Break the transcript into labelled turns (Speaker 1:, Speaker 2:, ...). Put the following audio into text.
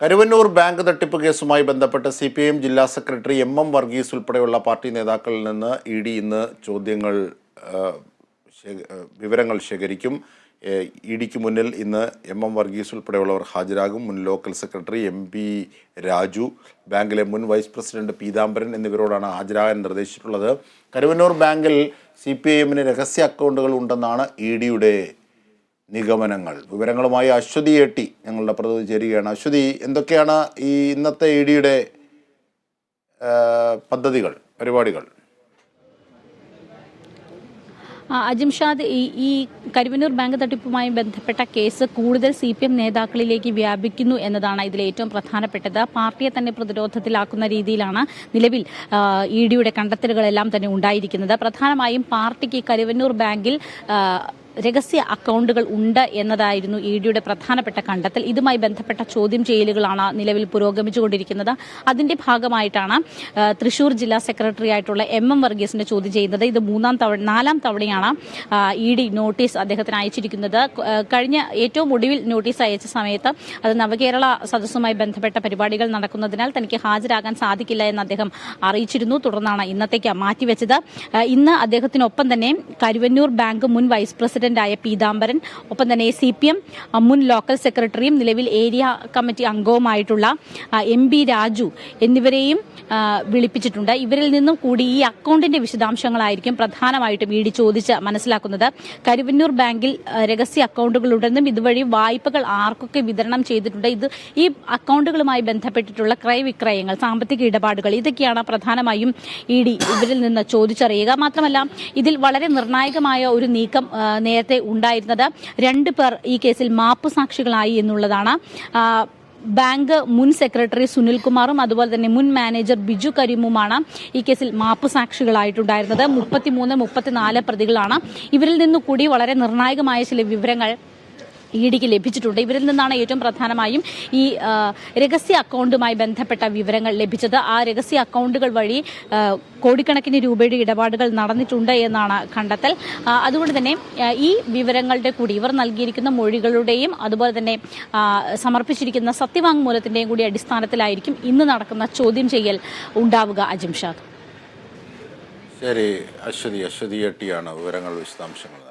Speaker 1: Karuvannur bank തട്ടിപ്പ് കേസുമായി ബന്ധപ്പെട്ട് സി പി ഐ എം ജില്ലാ സെക്രട്ടറി എം എം വർഗീസ് ഉൾപ്പെടെയുള്ള പാർട്ടി നേതാക്കളിൽ നിന്ന് ഇ ഡി ഇന്ന് ചോദ്യങ്ങൾ വിവരങ്ങൾ ശേഖരിക്കും. ഇ ഡിക്ക് മുന്നിൽ ഇന്ന് എം എം വർഗീസ് ഉൾപ്പെടെയുള്ളവർ ഹാജരാകും. മുൻ local secretary M P Raju ബാങ്കിലെ മുൻ വൈസ് പ്രസിഡന്റ് പീതാംബരൻ എന്നിവരോടാണ് ഹാജരാകാൻ നിർദ്ദേശിച്ചിട്ടുള്ളത്. കരുവന്നൂർ ബാങ്കിൽ സി പി ഐ എമ്മിന് രഹസ്യ അക്കൗണ്ടുകൾ ഉണ്ടെന്നാണ് ഇ ഡിയുടെ നിഗമനങ്ങൾ. വിവരങ്ങളുമായി അശ്വതി ഏട്ടി ഞങ്ങളുടെ പ്രതിനിധി ചേരുകയാണ്. അശ്വതി എന്തൊക്കെയാണ് ഈ ഇന്നത്തെ ഇ ഡിയുടെ പദ്ധതികൾ പരിപാടികൾ?
Speaker 2: അജിംഷാദ് ഈ ഈ കരുവന്നൂർ ബാങ്ക് തട്ടിപ്പുമായി ബന്ധപ്പെട്ട കേസ് കൂടുതൽ സി പി എം നേതാക്കളിലേക്ക് വ്യാപിക്കുന്നു എന്നതാണ് ഇതിൽ ഏറ്റവും പ്രധാനപ്പെട്ടത്. പാർട്ടിയെ തന്നെ പ്രതിരോധത്തിലാക്കുന്ന രീതിയിലാണ് നിലവിൽ ഇ ഡിയുടെ കണ്ടെത്തലുകളെല്ലാം തന്നെ ഉണ്ടായിരിക്കുന്നത്. പ്രധാനമായും പാർട്ടിക്ക് കരുവന്നൂർ ബാങ്കിൽ രഹസ്യ അക്കൗണ്ടുകൾ ഉണ്ട് എന്നതായിരുന്നു ഇ ഡിയുടെ പ്രധാനപ്പെട്ട കണ്ടെത്തൽ. ഇതുമായി ബന്ധപ്പെട്ട ചോദ്യം ചെയ്യലുകളാണ് നിലവിൽ പുരോഗമിച്ചുകൊണ്ടിരിക്കുന്നത്. അതിന്റെ ഭാഗമായിട്ടാണ് തൃശൂർ ജില്ലാ സെക്രട്ടറി ആയിട്ടുള്ള എം എം വർഗീസിന്റെ ചോദ്യം ചെയ്യുന്നത്. ഇത് മൂന്നാം തവണ നാലാം തവണയാണ് ഇ ഡി നോട്ടീസ് അദ്ദേഹത്തിന് അയച്ചിരിക്കുന്നത്. കഴിഞ്ഞ ഏറ്റവും ഒടുവിൽ നോട്ടീസ് അയച്ച സമയത്ത് അത് നവകേരള സദസ്സുമായി ബന്ധപ്പെട്ട പരിപാടികൾ നടക്കുന്നതിനാൽ തനിക്ക് ഹാജരാകാൻ സാധിക്കില്ല എന്ന് അദ്ദേഹം അറിയിച്ചിരുന്നു. തുടർന്നാണ് ഇന്നത്തേക്ക് മാറ്റിവെച്ചത്. ഇന്ന് അദ്ദേഹത്തിനൊപ്പം തന്നെ കരുവന്നൂർ ബാങ്ക് മുൻ വൈസ് പ്രസിഡന്റായ പീതാംബരൻ ഒപ്പം തന്നെ സി പി എം മുൻ ലോക്കൽ സെക്രട്ടറിയും നിലവിൽ ഏരിയ കമ്മിറ്റി അംഗവുമായിട്ടുള്ള എം ബി രാജു എന്നിവരെയും വിളിപ്പിച്ചിട്ടുണ്ട്. ഇവരിൽ നിന്നും കൂടി ഈ അക്കൗണ്ടിന്റെ വിശദാംശങ്ങളായിരിക്കും പ്രധാനമായിട്ടും ഇ ഡി ചോദിച്ച് മനസ്സിലാക്കുന്നത്. കരുവന്നൂർ ബാങ്കിൽ രഹസ്യ അക്കൗണ്ടുകളുണ്ടെന്നും ഇതുവഴി വായ്പകൾ ആർക്കൊക്കെ വിതരണം ചെയ്തിട്ടുണ്ട്. ഇത് ഈ അക്കൗണ്ടുകളുമായി ബന്ധപ്പെട്ടിട്ടുള്ള ക്രയവിക്രയങ്ങൾ സാമ്പത്തിക ഇടപാടുകൾ ഇതൊക്കെയാണ് പ്രധാനമായും ഇ ഡി ഇവരിൽ നിന്ന് ചോദിച്ചറിയുക. മാത്രമല്ല ഇതിൽ വളരെ നിർണായകമായ ഒരു നീക്കം ആ, നേരത്തെ ഉണ്ടായിരുന്നത്. രണ്ടു പേർ ഈ കേസിൽ മാപ്പ് സാക്ഷികളായി എന്നുള്ളതാണ്. ബാങ്ക് മുൻ സെക്രട്ടറി സുനിൽകുമാറും അതുപോലെ തന്നെ മുൻ മാനേജർ ബിജു കരീമുമാണ് ഈ കേസിൽ മാപ്പ് സാക്ഷികളായിട്ടുണ്ടായിരുന്നത്. മുപ്പത്തിമൂന്ന് മുപ്പത്തിനാല് പ്രതികളാണ്. ഇവരിൽ നിന്നു കൂടി വളരെ നിർണായകമായ ചില വിവരങ്ങൾ ഇ ഡിക്ക് ലഭിച്ചിട്ടുണ്ട്. ഇവരിൽ നിന്നാണ് ഏറ്റവും പ്രധാനമായും ഈ രഹസ്യ അക്കൗണ്ടുമായി ബന്ധപ്പെട്ട വിവരങ്ങൾ ലഭിച്ചത്. ആ രഹസ്യ അക്കൗണ്ടുകൾ വഴി കോടിക്കണക്കിന് രൂപയുടെ ഇടപാടുകൾ നടന്നിട്ടുണ്ട് എന്നാണ് കണ്ടെത്തൽ. അതുകൊണ്ട് തന്നെ ഈ വിവരങ്ങളുടെ കൂടി ഇവർ നൽകിയിരിക്കുന്ന മൊഴികളുടെയും അതുപോലെ തന്നെ സമർപ്പിച്ചിരിക്കുന്ന സത്യവാങ്മൂലത്തിന്റെയും കൂടി അടിസ്ഥാനത്തിലായിരിക്കും ഇന്ന് നടക്കുന്ന ചോദ്യം ചെയ്യൽ ഉണ്ടാവുക. അജിംഷാദ്
Speaker 1: ശരി അശ്വതി അശ്വതി വിവരങ്ങൾ വിശദാംശങ്ങൾ